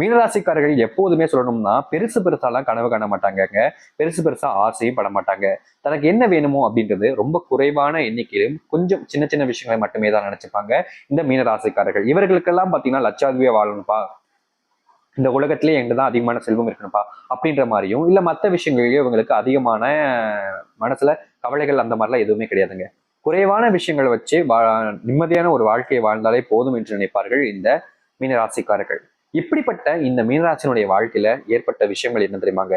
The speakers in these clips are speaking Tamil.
மீனராசிக்காரர்கள் எப்போதுமே சொல்லணும்னா பெருசு பெருசாலாம் கனவு காண மாட்டாங்கங்க. பெருசு பெருசா ஆசையும் பட மாட்டாங்க. தனக்கு என்ன வேணுமோ அப்படின்றது ரொம்ப குறைவான எண்ணிக்கையிலும் கொஞ்சம் சின்ன சின்ன விஷயங்களை மட்டுமே தான் நினைச்சுப்பாங்க இந்த மீனராசிக்காரர்கள். இவர்களுக்கெல்லாம் பாத்தீங்கன்னா லட்சாதிபதியா வாழணும்ப்பா. இந்த உலகத்திலே என்கிட்ட தான் அதிகமான செல்வம் இருக்கணும்ப்பா அப்படின்ற மாதிரியும் இல்ல மற்ற விஷயங்களையும் இவங்களுக்கு அதிகமான மனசுல கவலைகள் அந்த மாதிரிலாம் எதுவுமே கிடையாதுங்க. குறைவான விஷயங்களை வச்சு வா நிம்மதியான ஒரு வாழ்க்கையை வாழ்ந்தாலே போதும் என்று நினைப்பார்கள் இந்த மீனராசிக்காரர்கள். இப்படிப்பட்ட இந்த மீனராசினுடைய வாழ்க்கையில ஏற்பட்ட விஷயங்கள் என்ன தெரியுமாங்க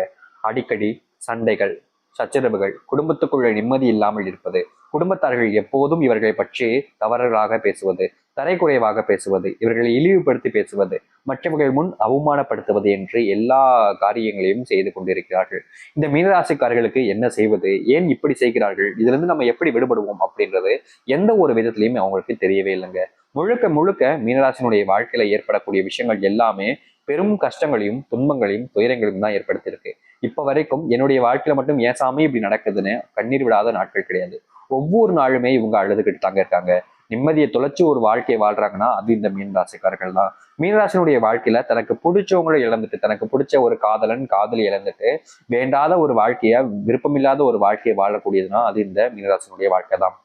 அடிக்கடி சண்டைகள் சச்சரவுகள் குடும்பத்துக்குள்ள நிம்மதி இல்லாமல் இருப்பது குடும்பத்தார்கள் எப்போதும் இவர்களை பற்றி தவறுகளாக பேசுவது தரைக்குறைவாக பேசுவது இவர்களை இழிவுபடுத்தி பேசுவது மற்றவர்கள் முன் அவமானப்படுத்துவது என்று எல்லா காரியங்களையும் செய்து கொண்டிருக்கிறார்கள். இந்த மீனராசிக்காரர்களுக்கு என்ன செய்வது? ஏன் இப்படி செய்கிறார்கள்? இதுல இருந்து நம்ம எப்படி விடுபடுவோம் அப்படின்றது எந்த ஒரு விதத்திலையும் அவங்களுக்கு தெரியவே இல்லைங்க. முழுக்க முழுக்க மீனராசினுடைய வாழ்க்கையில ஏற்படக்கூடிய விஷயங்கள் எல்லாமே பெரும் கஷ்டங்களையும் துன்பங்களையும் துயரங்களையும் தான் ஏற்படுத்தியிருக்கு. இப்ப வரைக்கும் என்னுடைய வாழ்க்கையில மட்டும் ஏன் சாமி இப்படி நடக்குதுன்னு கண்ணீர் விடாத நாட்கள் கிடையாது. ஒவ்வொரு நாளுமே இவங்க அழுதுகிட்டு தாங்க இருக்காங்க. நிம்மதியை தொலைச்சு ஒரு வாழ்க்கையை வாழ்றாங்கன்னா அது இந்த மீனராசிக்காரர்கள் தான். மீனராசினுடைய வாழ்க்கையில தனக்கு பிடிச்சவங்களை இழந்துட்டு தனக்கு பிடிச்ச ஒரு காதலன் காதலி இழந்துட்டு வேண்டாத ஒரு வாழ்க்கைய விருப்பமில்லாத ஒரு வாழ்க்கையை வாழக்கூடியதுன்னா அது இந்த மீனராசினுடைய வாழ்க்கை தான்.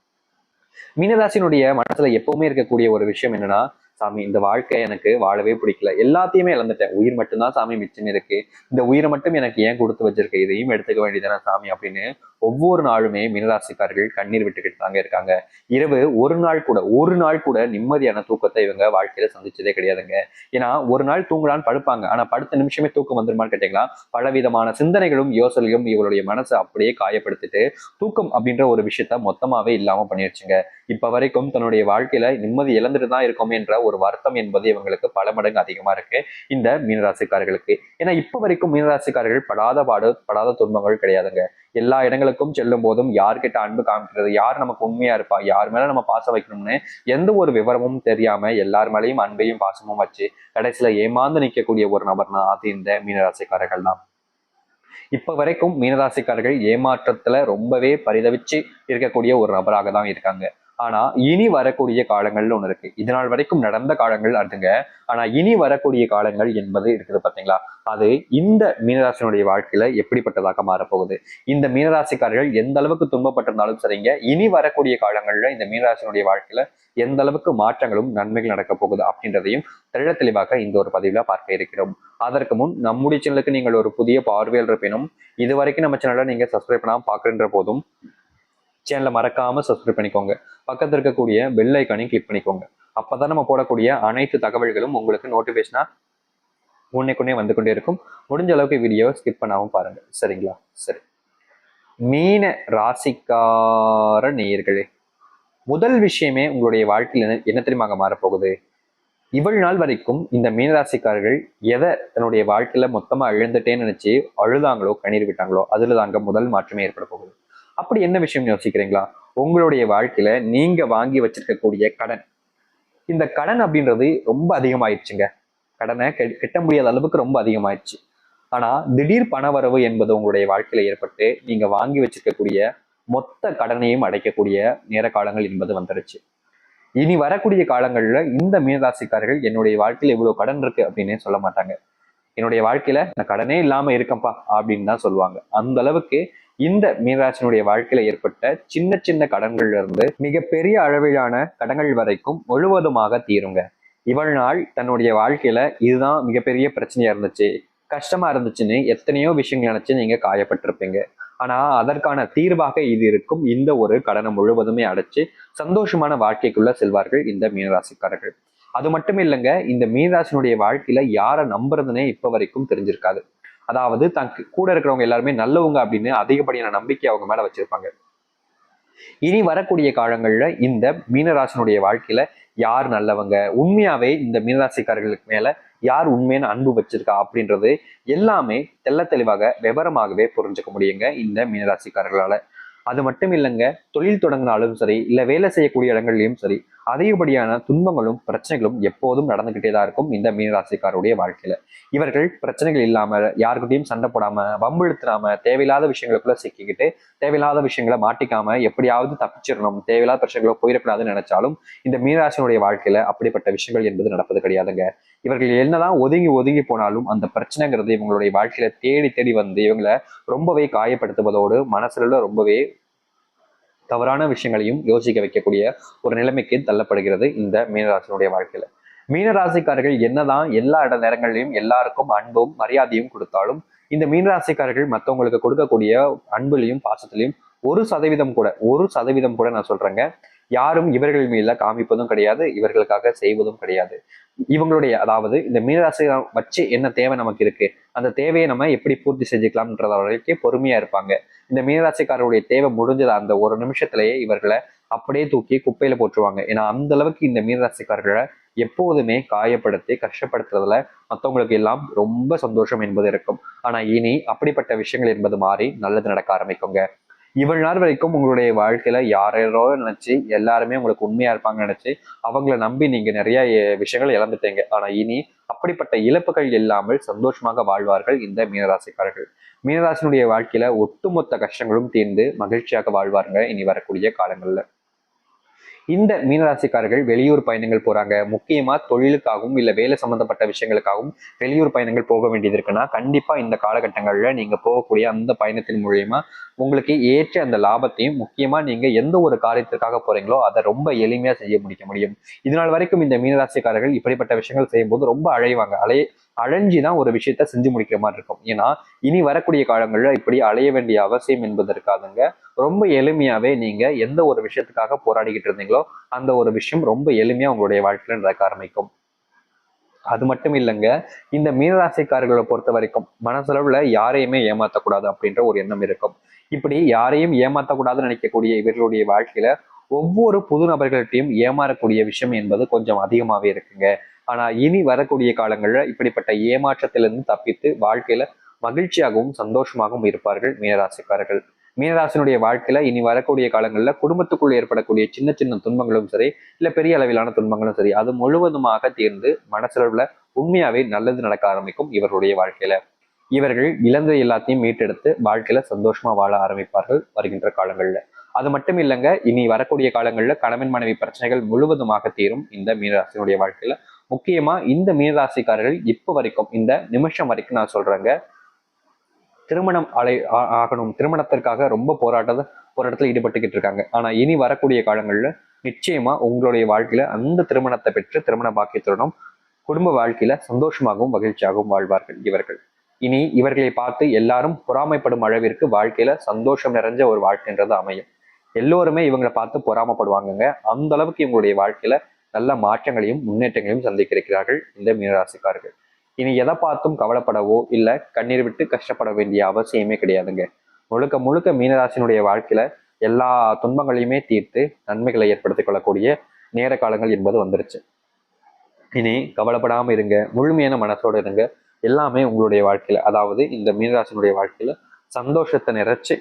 மீனராசினுடைய மனசுல எப்பவுமே இருக்கக்கூடிய ஒரு விஷயம் என்னன்னா சாமி இந்த வாழ்க்கை எனக்கு வாழவே பிடிக்கல. எல்லாத்தையுமே இழந்துட்டேன். உயிர் மட்டும்தான் சாமி மிச்சம் இருக்கு. இந்த உயிரை மட்டும் எனக்கு ஏன் கொடுத்து வச்சிருக்க? இதையும் எடுத்துக்க வேண்டியதானே சாமி அப்படின்னு ஒவ்வொரு நாளுமே மீனராசிக்காரர்கள் கண்ணீர் விட்டுக்கிட்டு தாங்க இருக்காங்க. இரவு ஒரு நாள் கூட ஒரு நாள் கூட நிம்மதியான தூக்கத்தை இவங்க வாழ்க்கையில சந்திச்சதே கிடையாதுங்க. ஏன்னா ஒரு நாள் தூங்கலான்னு படுப்பாங்க. ஆனா படுத்த நிமிஷமே தூக்கம் வந்துருமான்னு கேட்டீங்களா? பலவிதமான சிந்தனைகளும் யோசனைகளும் இவருடைய மனசை அப்படியே காயப்படுத்திட்டு தூக்கம் அப்படின்ற ஒரு விஷயத்த மொத்தமாவே இல்லாம பண்ணிருச்சுங்க. இப்ப வரைக்கும் தன்னுடைய வாழ்க்கையில நிம்மதி இழந்துட்டு தான் இருக்கோமே என்ற ஒரு வருத்தம் என்பது இவங்களுக்கு பல மடங்கு அதிகமா இருக்கு. இந்த மீனராசிக்காரர்களுக்கு. ஏன்னா இப்ப வரைக்கும் மீனராசிக்காரர்கள் படாத பாடு படாத துன்பங்கள் கிடையாதுங்க. எல்லா இடங்களுக்கும் செல்லும் போதும் யார்கிட்ட அன்பு காமிக்கிறது யார் நமக்கு உண்மையா இருப்பா யார் மேல நம்ம பாசம் வைக்கணும்னு எந்த ஒரு விவரமும் தெரியாம எல்லார் மேலேயும் அன்பையும் பாசமும் வச்சு கடைசியில ஏமாந்து நிற்கக்கூடிய ஒரு நபர்னா அது இந்த மீனராசிக்காரர்கள் தான். இப்ப வரைக்கும் மீனராசிக்காரர்கள் ஏமாற்றத்துல ரொம்பவே பரிதவிச்சு இருக்கக்கூடிய ஒரு நபராக தான் இருக்காங்க. ஆனா இனி வரக்கூடிய காலங்கள்னு ஒண்ணு இருக்கு. இது நாள் வரைக்கும் நடந்த காலங்கள் அதுங்க. ஆனா இனி வரக்கூடிய காலங்கள் என்பது இருக்குது பாத்தீங்களா? அது இந்த மீனராசினுடைய வாழ்க்கையில எப்படிப்பட்டதாக மாறப்போகுது? இந்த மீனராசிக்காரர்கள் எந்த அளவுக்கு துன்பப்பட்டிருந்தாலும் சரிங்க இனி வரக்கூடிய காலங்கள்ல இந்த மீனராசினுடைய வாழ்க்கையில எந்த அளவுக்கு மாற்றங்களும் நன்மைகள் நடக்க போகுது அப்படின்றதையும் தெள்ள தெளிவாக இந்த ஒரு பதிவுல பார்க்க இருக்கிறோம். அதற்கு முன் நம்முடைய சேனலுக்கு நீங்கள் ஒரு புதிய பார்வையில் இருப்பினும் இது வரைக்கும் நம்ம சேனலை நீங்க சப்ஸ்கிரைப் பண்ணாம பாக்குறன்ற போதும் சேனலை மறக்காமல் சப்ஸ்கிரைப் பண்ணிக்கோங்க. பக்கத்தில் இருக்கக்கூடிய பெல் ஐக்கானையும் கிளிக் பண்ணிக்கோங்க. அப்பதான் நம்ம போடக்கூடிய அனைத்து தகவல்களும் உங்களுக்கு நோட்டிஃபிகேஷனாக உன்னைக்குன்னே வந்து கொண்டே இருக்கும். முடிஞ்ச அளவுக்கு வீடியோவை ஸ்கிப் பண்ணாமல் பாருங்கள் சரிங்களா? சரி. மீன ராசிக்கார நேயர்களே முதல் விஷயமே உங்களுடைய வாழ்க்கையில் என்ன என்ன தெரியுமாங்க மாறப்போகுது? இவ்வளவு நாள் வரைக்கும் இந்த மீனராசிக்காரர்கள் எதை தன்னுடைய வாழ்க்கையில மொத்தமா இழந்துட்டேன்னு நினைச்சு அழுதாங்களோ கண்ணீர் விட்டாங்களோ அதுல தாங்க முதல் மாற்றமே ஏற்பட போகுது. அப்படி என்ன விஷயம் யோசிக்கிறீங்களா? உங்களுடைய வாழ்க்கையில நீங்க வாங்கி வச்சிருக்கக்கூடிய கடன். இந்த கடன் அப்படின்றது ரொம்ப அதிகமாயிடுச்சுங்க. கடனை கெட்ட கட்ட முடியாத அளவுக்கு ரொம்ப அதிகமாயிடுச்சு. ஆனா திடீர் பணவரவு என்பது உங்களுடைய வாழ்க்கையில ஏற்பட்டு நீங்க வாங்கி வச்சிருக்கக்கூடிய மொத்த கடனையும் அடைக்கக்கூடிய நேர காலங்கள் என்பது வந்துருச்சு இனி வரக்கூடிய காலங்கள்ல இந்த மீனராசிக்காரர்கள் என்னுடைய வாழ்க்கையில இவ்வளவு கடன் இருக்கு அப்படின்னே சொல்ல மாட்டாங்க. என்னுடைய வாழ்க்கையில நான் கடனே இல்லாம இருக்கேன்ப்பா அப்படின்னு தான் சொல்லுவாங்க. அந்த அளவுக்கு இந்த மீனராசினுடைய வாழ்க்கையில ஏற்பட்ட சின்ன சின்ன கடன்கள்ல இருந்து மிகப்பெரிய அளவிலான கடன்கள் வரைக்கும் முழுவதுமாக தீருங்க. இவள் நாள் தன்னுடைய வாழ்க்கையில இதுதான் மிகப்பெரிய பிரச்சனையா இருந்துச்சு. கஷ்டமா இருந்துச்சுன்னு எத்தனையோ விஷயங்கள் நினைச்சு நீங்க காயப்பட்டிருப்பீங்க. ஆனா அதற்கான தீர்வாக இது இருக்கும். இந்த ஒரு கடனை முழுவதுமே அடைச்சு சந்தோஷமான வாழ்க்கைக்குள்ள செல்வார்கள் இந்த மீனராசிக்காரர்கள். அது மட்டும் இல்லைங்க இந்த மீனராசினுடைய வாழ்க்கையில யாரை நம்புறதுனே இப்ப வரைக்கும் தெரிஞ்சிருக்காது. அதாவது தனக்கு கூட இருக்கிறவங்க எல்லாருமே நல்லவங்க அப்படின்னு அதிகப்படியான நம்பிக்கை அவங்க மேல வச்சிருப்பாங்க. இனி வரக்கூடிய காலங்கள்ல இந்த மீனராசினுடைய வாழ்க்கையில யார் நல்லவங்க? உண்மையாவே இந்த மீனராசிக்காரர்களுக்கு மேல யார் உண்மையான அன்பு வச்சிருக்கா அப்படின்றது எல்லாமே தெள்ள தெளிவாக விவரமாகவே புரிஞ்சுக்க முடியுங்க இந்த மீனராசிக்காரர்களால. அது மட்டும் இல்லைங்க தொழில் தொடங்கினாலும் சரி இல்ல வேலை செய்யக்கூடிய இடங்கள்லயும் சரி அதிகப்படியான துன்பங்களும் பிரச்சனைகளும் எப்போதும் நடந்துகிட்டே தான் இருக்கும் இந்த மீனராசிக்காருடைய வாழ்க்கையில. இவர்கள் பிரச்சனைகள் இல்லாம யாருக்கிட்டையும் சண்டை போடாம வம்பிழுத்துறாம தேவையில்லாத விஷயங்களுக்குள்ள சிக்கிக்கிட்டு தேவையில்லாத விஷயங்களை மாட்டிக்காம எப்படியாவது தப்பிச்சிடணும் தேவையில்லாத பிரச்சனைகளை போயிடக்கூடாதுன்னு நினைச்சாலும் இந்த மீனராசினுடைய வாழ்க்கையில அப்படிப்பட்ட விஷயங்கள் என்பது நடப்பது கிடையாதுங்க. இவர்கள் என்னதான் ஒதுங்கி ஒதுங்கி போனாலும் அந்த பிரச்சனைங்கிறது இவங்களுடைய வாழ்க்கையில தேடி தேடி வந்து இவங்களை ரொம்பவே காயப்படுத்துவதோடு மனசுல ரொம்பவே தவறான விஷயங்களையும் யோசிக்க வைக்கக்கூடிய ஒரு நிலைமைக்கு தள்ளப்படுகிறது இந்த மீனராசினுடைய வாழ்க்கையில. மீனராசிக்காரர்கள் என்னதான் எல்லா இட நேரங்களிலும் எல்லாருக்கும் அன்பும் மரியாதையும் கொடுத்தாலும் இந்த மீனராசிக்காரர்கள் மற்றவங்களுக்கு கொடுக்கக்கூடிய அன்புலையும் பாசத்திலையும் ஒரு சதவீதம் கூட ஒரு சதவீதம் கூட நான் சொல்றேங்க. யாரும் இவர்கள் மீதுல காமிப்பதும் கிடையாது இவர்களுக்காக செய்வதும் கிடையாது. இவங்களுடைய அதாவது இந்த மீனராசியை வச்சு என்ன தேவை நமக்கு இருக்கு? அந்த தேவையை நம்ம எப்படி பூர்த்தி செஞ்சுக்கலாம்ன்றத வரைக்கும் பொறுமையா இருப்பாங்க. இந்த மீனராசிக்காரருடைய தேவை முடிஞ்சது அந்த ஒரு நிமிஷத்திலேயே இவர்களை அப்படியே தூக்கி குப்பையில போட்டுருவாங்க. ஏன்னா அந்த அளவுக்கு இந்த மீனராசிக்காரர்களை எப்போதுமே காயப்படுத்தி கஷ்டப்படுத்துறதுல மற்றவங்களுக்கு எல்லாம் ரொம்ப சந்தோஷம் என்பது இருக்கும். ஆனா இனி அப்படிப்பட்ட விஷயங்கள் என்பது மாறி நல்லது நடக்க ஆரம்பிக்குங்க. இவ்வளவு நாள் வரைக்கும் உங்களுடைய வாழ்க்கையில யாரோ நினைச்சு எல்லாருமே உங்களுக்கு உண்மையா இருப்பாங்கன்னு நினைச்சு அவங்கள நம்பி நீங்க நிறைய விஷயங்கள் இழந்துட்டீங்க. ஆனா இனி அப்படிப்பட்ட இழப்புகள் இல்லாமல் சந்தோஷமாக வாழ்வார்கள் இந்த மீனராசிக்காரர்கள். மீனராசினுடைய வாழ்க்கையில ஒட்டுமொத்த கஷ்டங்களும் தீர்ந்து மகிழ்ச்சியாக வாழ்வாருங்க. இனி வரக்கூடிய காலங்கள்ல. இந்த மீனராசிக்காரர்கள் வெளியூர் பயணங்கள் போறாங்க. முக்கியமா தொழிலுக்காகவும் இல்ல வேலை சம்பந்தப்பட்ட விஷயங்களுக்காகவும் வெளியூர் பயணங்கள் போக வேண்டியது இருக்குன்னா கண்டிப்பா இந்த காலகட்டங்கள்ல நீங்க போகக்கூடிய அந்த பயணத்தின் மூலியமா உங்களுக்கு ஏற்ற அந்த லாபத்தையும் முக்கியமா நீங்க எந்த ஒரு காரியத்திற்காக போறீங்களோ அதை ரொம்ப எளிமையா செய்ய முடிக்க முடியும். இதனால் வரைக்கும் இந்த மீனராசிக்காரர்கள் இப்படிப்பட்ட விஷயங்கள் செய்யும்போது ரொம்ப அழைவாங்க அலைய அழைஞ்சி தான் ஒரு விஷயத்த செஞ்சு முடிக்கிற மாதிரி இருக்கும். ஏன்னா இனி வரக்கூடிய காலங்களில் இப்படி அலைய வேண்டிய அவசியம் என்பது இருக்காதுங்க ரொம்ப எளிமையாவே நீங்க எந்த ஒரு விஷயத்துக்காக போராடிக்கிட்டு இருந்தீங்களோ அந்த ஒரு விஷயம் ரொம்ப எளிமையா உங்களுடைய வாழ்க்கையில நடக்க ஆரம்பிக்கும். அது மட்டும் இல்லைங்க இந்த மீனராசிக்காரர்களை பொறுத்த வரைக்கும் மனசளவுல யாரையுமே ஏமாத்தக்கூடாது அப்படின்ற ஒரு எண்ணம் இருக்கும். இப்படி யாரையும் ஏமாத்தக்கூடாதுன்னு நினைக்கக்கூடிய இவர்களுடைய வாழ்க்கையில ஒவ்வொரு புது நபர்கள்ட்டையும் ஏமாறக்கூடிய விஷயம் என்பது கொஞ்சம் அதிகமாவே இருக்குங்க. ஆனா இனி வரக்கூடிய காலங்கள்ல இப்படிப்பட்ட ஏமாற்றத்திலிருந்து தப்பித்து வாழ்க்கையில மகிழ்ச்சியாகவும் சந்தோஷமாகவும் இருப்பார்கள் மீனராசிக்காரர்கள். மீனராசினுடைய வாழ்க்கையில இனி வரக்கூடிய காலங்கள்ல குடும்பத்துக்குள் ஏற்படக்கூடிய சின்ன சின்ன துன்பங்களும் சரி இல்ல பெரிய அளவிலான துன்பங்களும் சரி அது முழுவதுமாக தீர்ந்து மனசளவுல உண்மையாவே நல்லது நடக்க ஆரம்பிக்கும் இவருடைய வாழ்க்கையில. இவர்கள் இழந்த எல்லாத்தையும் மீட்டெடுத்து வாழ்க்கையில சந்தோஷமா வாழ ஆரம்பிப்பார்கள் வருகின்ற காலங்கள்ல. அது மட்டும் இல்லைங்க இனி வரக்கூடிய காலங்களில் கணவன் மனைவி பிரச்சனைகள் முழுவதுமாக தீரும் இந்த மீனராசினுடைய வாழ்க்கையில. முக்கியமா இந்த மீனராசிக்காரர்கள் இப்போ வரைக்கும் இந்த நிமிஷம் வரைக்கும் நான் சொல்றேங்க. திருமணம் அலை ஆகணும். திருமணத்திற்காக ரொம்ப போராட்டத்தை போராட்டத்தில் ஈடுபட்டுக்கிட்டு இருக்காங்க. ஆனா இனி வரக்கூடிய காலங்கள்ல நிச்சயமா உங்களுடைய வாழ்க்கையில அந்த திருமணத்தை பெற்று திருமண பாக்கியத்துடனும் குடும்ப வாழ்க்கையில சந்தோஷமாகவும் மகிழ்ச்சியாகவும் வாழ்வார்கள் இவர்கள். இனி இவர்களை பார்த்து எல்லாரும் பொறாமைப்படும் அளவிற்கு வாழ்க்கையில சந்தோஷம் நிறைஞ்ச ஒரு வாழ்க்கைன்றது அமையும். எல்லோருமே இவங்களை பார்த்து பொறாமப்படுவாங்கங்க. அந்த அளவுக்கு இவங்களுடைய வாழ்க்கையில நல்ல மாற்றங்களையும் முன்னேற்றங்களையும் சந்திக்க இருக்கிறார்கள் இந்த மீனராசிக்காரர்கள். இனி எதை பார்த்தும் கவலைப்படவோ இல்லை கண்ணீர் விட்டு கஷ்டப்பட வேண்டிய அவசியமே கிடையாதுங்க. முழுக்க முழுக்க மீனராசினுடைய வாழ்க்கையில எல்லா துன்பங்களையுமே தீர்த்து நன்மைகளை ஏற்படுத்திக் கொள்ளக்கூடிய நேர காலங்கள் என்பது வந்துருச்சு. இனி கவலைப்படாம இருங்க முழுமையான மனசோட இருங்க. எல்லாமே உங்களுடைய வாழ்க்கையில அதாவது இந்த மீனராசினுடைய வாழ்க்கையில சந்தோஷத்தை நிறைச்சு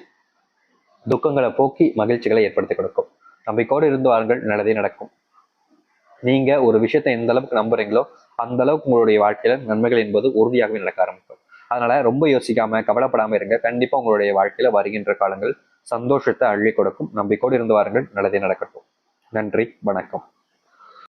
துக்கங்களை போக்கி மகிழ்ச்சிகளை ஏற்படுத்தி கொடுக்கும். நம்பிக்கையோடு இருந்து வாருங்கள் நல்லதே நடக்கும். நீங்க ஒரு விஷயத்தை எந்த அளவுக்கு நம்புறீங்களோ அந்த அளவுக்கு உங்களுடைய வாழ்க்கையில நன்மைகள் என்பது உறுதியாகவே நடக்க ஆரம்பிக்கும். அதனால ரொம்ப யோசிக்காம கவலைப்படாம இருங்க. கண்டிப்பா உங்களுடைய வாழ்க்கையில வருகின்ற காலங்கள் சந்தோஷத்தை அள்ளி கொடுக்கும். நம்பிக்கோடு இருந்து வாருங்கள். நல்லதே நடக்கட்டும். நன்றி. வணக்கம்.